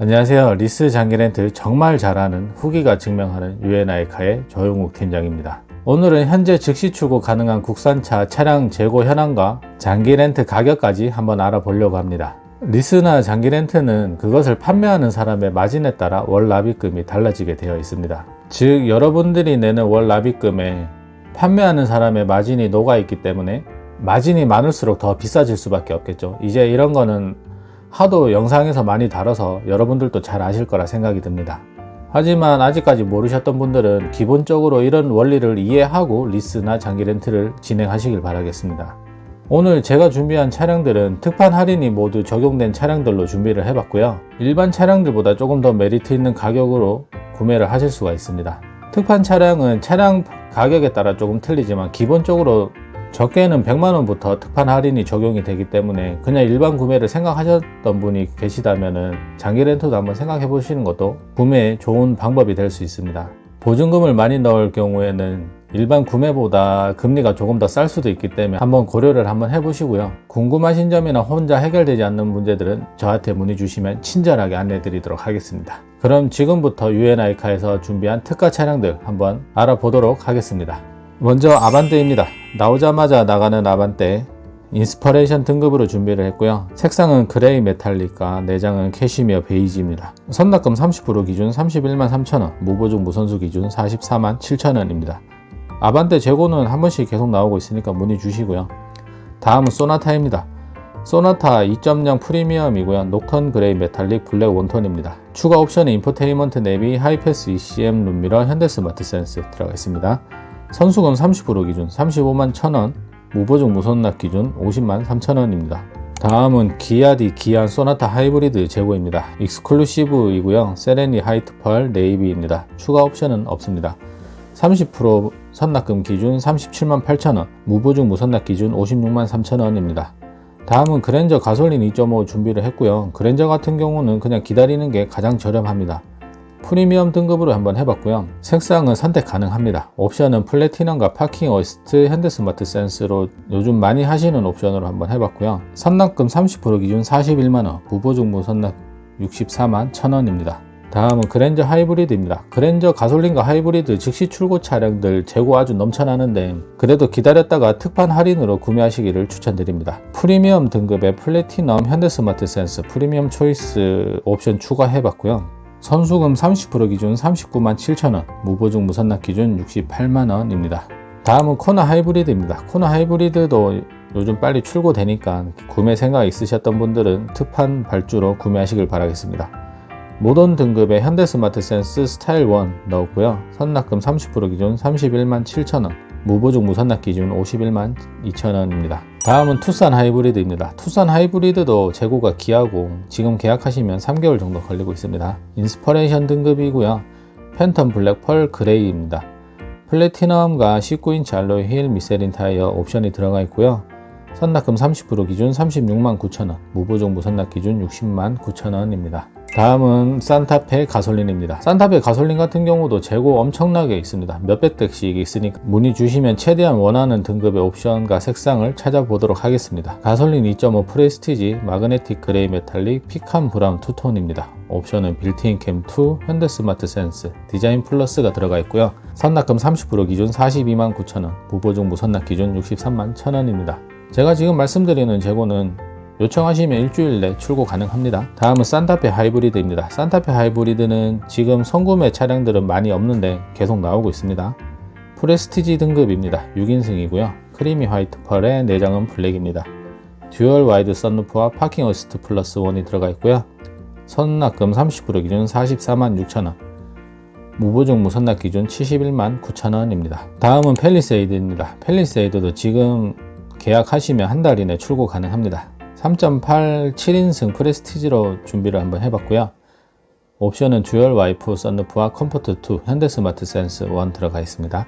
안녕하세요. 리스 장기렌트 정말 잘하는 후기가 증명하는 유엔아이카의 조용욱 팀장입니다. 오늘은 현재 즉시 출고 가능한 국산차 차량 재고 현황과 장기렌트 가격까지 한번 알아보려고 합니다. 리스나 장기렌트는 그것을 판매하는 사람의 마진에 따라 월 납입금이 달라지게 되어 있습니다. 즉, 여러분들이 내는 월 납입금에 판매하는 사람의 마진이 녹아 있기 때문에 마진이 많을수록 더 비싸질 수밖에 없겠죠. 이제 이런 거는 하도 영상에서 많이 다뤄서 여러분들도 잘 아실 거라 생각이 듭니다. 하지만 아직까지 모르셨던 분들은 기본적으로 이런 원리를 이해하고 리스나 장기 렌트를 진행하시길 바라겠습니다. 오늘 제가 준비한 차량들은 특판 할인이 모두 적용된 차량들로 준비를 해봤고요. 일반 차량들보다 조금 더 메리트 있는 가격으로 구매를 하실 수가 있습니다. 특판 차량은 차량 가격에 따라 조금 틀리지만 기본적으로 적게는 100만원부터 특판 할인이 적용이 되기 때문에 그냥 일반 구매를 생각하셨던 분이 계시다면 장기 렌트도 한번 생각해 보시는 것도 구매에 좋은 방법이 될 수 있습니다. 보증금을 많이 넣을 경우에는 일반 구매보다 금리가 조금 더 쌀 수도 있기 때문에 한번 고려를 한번 해보시고요. 궁금하신 점이나 혼자 해결되지 않는 문제들은 저한테 문의 주시면 친절하게 안내 드리도록 하겠습니다. 그럼 지금부터 유엔아이카에서 준비한 특가 차량들 한번 알아보도록 하겠습니다. 먼저 아반떼입니다. 나오자마자 나가는 아반떼 인스퍼레이션 등급으로 준비를 했고요. 색상은 그레이 메탈릭과 내장은 캐시미어 베이지입니다. 선납금 30% 기준 31만 3천원, 무보증 무선수 기준 44만 7천원입니다. 아반떼 재고는 한 번씩 계속 나오고 있으니까 문의 주시고요. 다음은 소나타입니다. 소나타 2.0 프리미엄이고요. 녹턴 그레이 메탈릭 블랙 원톤입니다. 추가 옵션은 인포테인먼트 내비, 하이패스 ECM 룸미러, 현대 스마트 센스 들어가 있습니다. 선수금 30% 기준 35만 1천원, 무보증 무선납 기준 50만 3천원입니다. 다음은 기아디 기안 소나타 하이브리드 재고입니다. 익스클루시브이고요. 세레니 하이트 펄 네이비입니다. 추가 옵션은 없습니다. 30% 선납금 기준 37만 8천원, 무보증 무선납 기준 56만 3천원입니다. 다음은 그랜저 가솔린 2.5 준비를 했고요. 그랜저 같은 경우는 그냥 기다리는 게 가장 저렴합니다. 프리미엄 등급으로 한번 해봤고요. 색상은 선택 가능합니다. 옵션은 플래티넘과 파킹 어시스트 현대스마트 센스로 요즘 많이 하시는 옵션으로 한번 해봤고요. 선납금 30% 기준 41만원, 무보증 무 선납 64만 1000원입니다. 다음은 그랜저 하이브리드입니다. 그랜저 가솔린과 하이브리드 즉시 출고 차량들 재고 아주 넘쳐나는데 그래도 기다렸다가 특판 할인으로 구매하시기를 추천드립니다. 프리미엄 등급의 플래티넘 현대스마트 센스 프리미엄 초이스 옵션 추가해봤고요. 선수금 30% 기준 39만 7천원, 무보증 무선납 기준 68만원입니다. 다음은 코나 하이브리드입니다. 코나 하이브리드도 요즘 빨리 출고되니까 구매 생각 있으셨던 분들은 특판 발주로 구매하시길 바라겠습니다. 모던 등급의 현대 스마트 센스 스타일 1 넣었고요. 선납금 30% 기준 31만 7천원, 무보증 무선납 기준 51만 2천원입니다. 다음은 투싼 하이브리드입니다. 투싼 하이브리드도 재고가 귀하고 지금 계약하시면 3개월 정도 걸리고 있습니다. 인스퍼레이션 등급이고요. 팬텀 블랙 펄 그레이입니다. 플래티넘과 19인치 알로이 힐 미세린 타이어 옵션이 들어가 있고요. 선납금 30% 기준 36만 9천원, 무보증 무선납 기준 60만 9천원입니다. 다음은 산타페 가솔린입니다. 산타페 가솔린 같은 경우도 재고 엄청나게 있습니다. 몇백 대씩 있으니까 문의 주시면 최대한 원하는 등급의 옵션과 색상을 찾아보도록 하겠습니다. 가솔린 2.5 프레스티지 마그네틱 그레이 메탈릭 피칸 브라운 투톤입니다. 옵션은 빌트인 캠 2, 현대 스마트 센스, 디자인 플러스가 들어가 있고요. 선납금 30% 기준 42만 9천원, 무보증 무선납 기준 63만 1천원입니다. 제가 지금 말씀드리는 재고는 요청하시면 일주일 내 출고 가능합니다. 다음은 산타페 하이브리드입니다. 산타페 하이브리드는 지금 선구매 차량들은 많이 없는데 계속 나오고 있습니다. 프레스티지 등급입니다. 6인승이고요. 크리미 화이트 펄의 내장은 블랙입니다. 듀얼 와이드 썬루프와 파킹 어시스트 플러스 1이 들어가 있고요. 선납금 30% 기준 44만 6천원, 무보증 무선납 기준 71만 9천원입니다. 다음은 펠리세이드입니다. 펠리세이드도 지금 계약하시면 한 달 이내 출고 가능합니다. 3.8 7인승 프레스티지로 준비를 한번 해봤고요. 옵션은 듀얼 와이프 썬루프와 컴포트 2 현대스마트 센스 1 들어가 있습니다.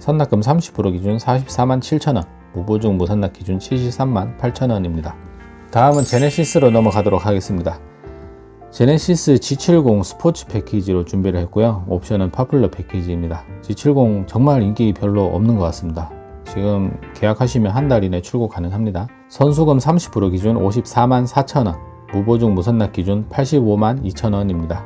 선납금 30% 기준 44만 7천원, 무보증 무선납 기준 73만 8천원입니다. 다음은 제네시스로 넘어가도록 하겠습니다. 제네시스 G70 스포츠 패키지로 준비를 했고요. 옵션은 파플러 패키지입니다. G70 정말 인기 별로 없는 것 같습니다. 지금 계약하시면 한 달 이내 출고 가능합니다. 선수금 30% 기준 54만 4천원, 무보증 무선납 기준 85만 2천원입니다.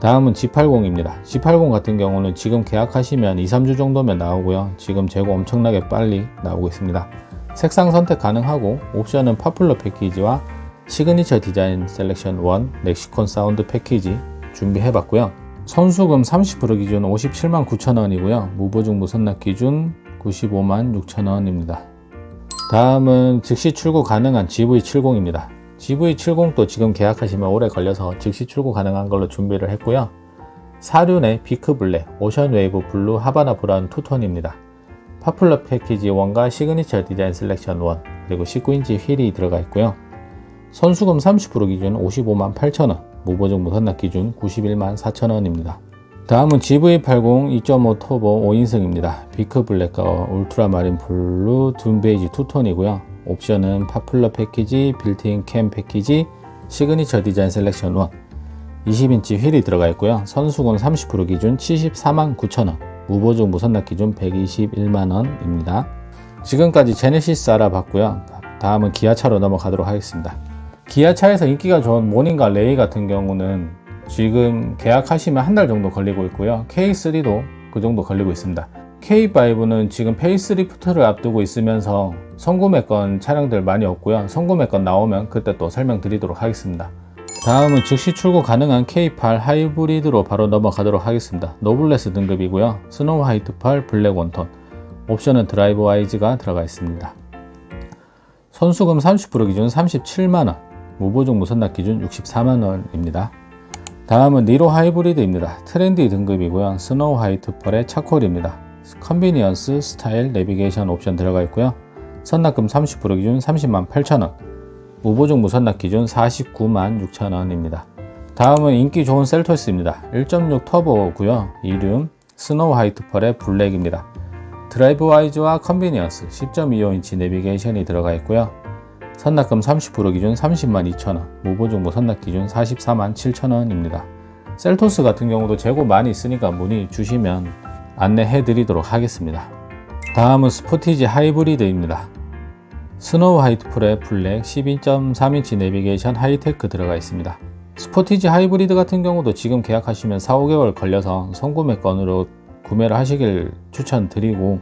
다음은 G80입니다. G80 같은 경우는 지금 계약하시면 2, 3주 정도면 나오고요. 지금 재고 엄청나게 빨리 나오고 있습니다. 색상 선택 가능하고 옵션은 파플러 패키지와 시그니처 디자인 셀렉션 1 렉시콘 사운드 패키지 준비해봤고요. 선수금 30% 기준 57만 9천원이고요. 무보증 무선납 기준 95만 6천원입니다. 다음은 즉시 출고 가능한 GV70입니다. GV70도 지금 계약하시면 오래 걸려서 즉시 출고 가능한 걸로 준비를 했고요. 사륜의 비크 블랙, 오션 웨이브 블루 하바나 브라운 투톤입니다. 파플러 패키지 1과 시그니처 디자인 셀렉션 1 그리고 19인치 휠이 들어가 있고요. 선수금 30% 기준 55만 8천원, 무보증 무선납 기준 91만 4천원입니다. 다음은 GV80 2.5 터보 5인승입니다. 비크 블랙과 울트라 마린 블루 둔 베이지 투톤이고요. 옵션은 파플러 패키지, 빌트인 캠 패키지, 시그니처 디자인 셀렉션 1, 20인치 휠이 들어가 있고요. 선수금 30% 기준 74만 9천원, 무보증 무선납 기준 121만원입니다. 지금까지 제네시스 알아봤고요. 다음은 기아차로 넘어가도록 하겠습니다. 기아차에서 인기가 좋은 모닝과 레이 같은 경우는 지금 계약하시면 한 달 정도 걸리고 있고요. K3도 그 정도 걸리고 있습니다. K5는 지금 페이스리프트를 앞두고 있으면서 선구매권 차량들 많이 없고요. 선구매권 나오면 그때 또 설명드리도록 하겠습니다. 다음은 즉시 출고 가능한 K8 하이브리드로 바로 넘어가도록 하겠습니다. 노블레스 등급이고요. 스노우 화이트 8 블랙 원톤 옵션은 드라이브 와이즈가 들어가 있습니다. 선수금 30% 기준 37만원 무보증 무선납 기준 64만원입니다. 다음은 니로 하이브리드입니다. 트렌디 등급이고요. 스노우 화이트 펄의 차콜입니다. 컨비니언스, 스타일, 내비게이션 옵션 들어가 있고요. 선납금 30% 기준 30만 8천원 무보증 무선납 기준 49만 6천원입니다. 다음은 인기 좋은 셀토스입니다. 1.6 터보고요. 이륜, 스노우 화이트 펄의 블랙입니다. 드라이브 와이즈와 컨비니언스 10.25인치 내비게이션이 들어가 있고요. 선납금 30% 기준 30만 2천원, 무보증 무선납 기준 44만 7천원입니다. 셀토스 같은 경우도 재고 많이 있으니까 문의 주시면 안내해 드리도록 하겠습니다. 다음은 스포티지 하이브리드입니다. 스노우 화이트 풀의 블랙 12.3인치 내비게이션 하이테크 들어가 있습니다. 스포티지 하이브리드 같은 경우도 지금 계약하시면 4, 5개월 걸려서 선구매권으로 구매를 하시길 추천드리고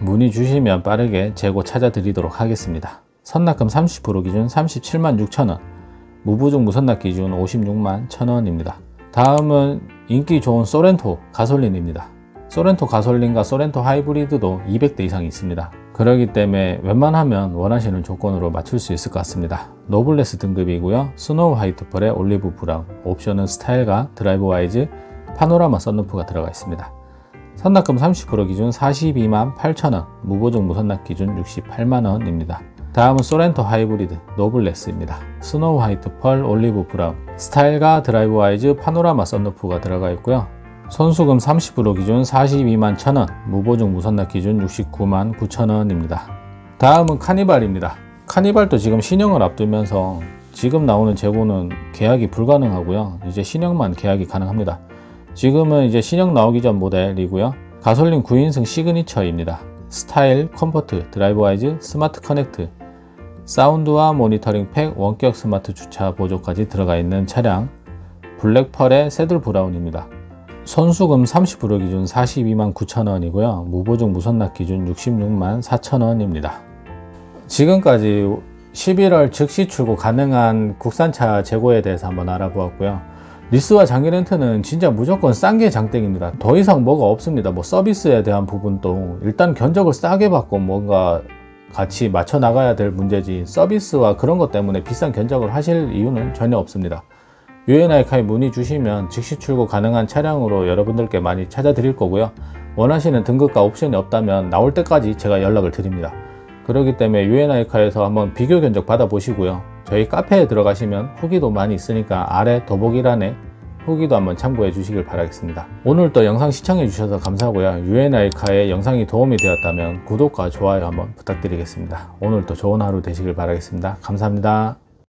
문의 주시면 빠르게 재고 찾아 드리도록 하겠습니다. 선납금 30% 기준 37만 6천원, 무보증 무선납 기준 56만 1천원입니다. 다음은 인기 좋은 소렌토 가솔린입니다. 소렌토 가솔린과 소렌토 하이브리드도 200대 이상이 있습니다. 그러기 때문에 웬만하면 원하시는 조건으로 맞출 수 있을 것 같습니다. 노블레스 등급이고요. 스노우 화이트 펄의 올리브 브라운, 옵션은 스타일과 드라이브 와이즈, 파노라마 썬루프가 들어가 있습니다. 선납금 30% 기준 42만 8천원, 무보증 무선납 기준 68만원입니다. 다음은 소렌토 하이브리드 노블레스입니다. 스노우 화이트 펄 올리브 브라운, 스타일과 드라이브 와이즈 파노라마 썬루프가 들어가 있고요. 선수금 30% 기준 42만 1천원, 무보증 무선납 기준 69만 9천원입니다. 다음은 카니발입니다. 카니발도 지금 신형을 앞두면서 지금 나오는 재고는 계약이 불가능하고요. 이제 신형만 계약이 가능합니다. 지금은 이제 신형 나오기 전 모델이고요. 가솔린 9인승 시그니처입니다. 스타일, 컴포트, 드라이브 와이즈, 스마트 커넥트, 사운드와 모니터링 팩, 원격 스마트 주차 보조까지 들어가 있는 차량 블랙펄의 새들 브라운입니다. 선수금 30% 기준 42만 9천원이고요. 무보증 무선납 기준 66만 4천원입니다. 지금까지 11월 즉시 출고 가능한 국산차 재고에 대해서 한번 알아보았고요. 리스와 장기 렌트는 진짜 무조건 싼 게 장땡입니다. 더 이상 뭐가 없습니다. 뭐 서비스에 대한 부분도 일단 견적을 싸게 받고 뭔가 같이 맞춰 나가야 될 문제지 서비스와 그런 것 때문에 비싼 견적을 하실 이유는 전혀 없습니다. 유엔아이카에 문의 주시면 즉시 출고 가능한 차량으로 여러분들께 많이 찾아드릴 거고요. 원하시는 등급과 옵션이 없다면 나올 때까지 제가 연락을 드립니다. 그렇기 때문에 유엔아이카에서 한번 비교 견적 받아보시고요. 저희 카페에 들어가시면 후기도 많이 있으니까 아래 더보기란에 후기도 한번 참고해 주시길 바라겠습니다. 오늘도 영상 시청해 주셔서 감사하고요. 유엔아이카의 영상이 도움이 되었다면 구독과 좋아요 한번 부탁드리겠습니다. 오늘도 좋은 하루 되시길 바라겠습니다. 감사합니다.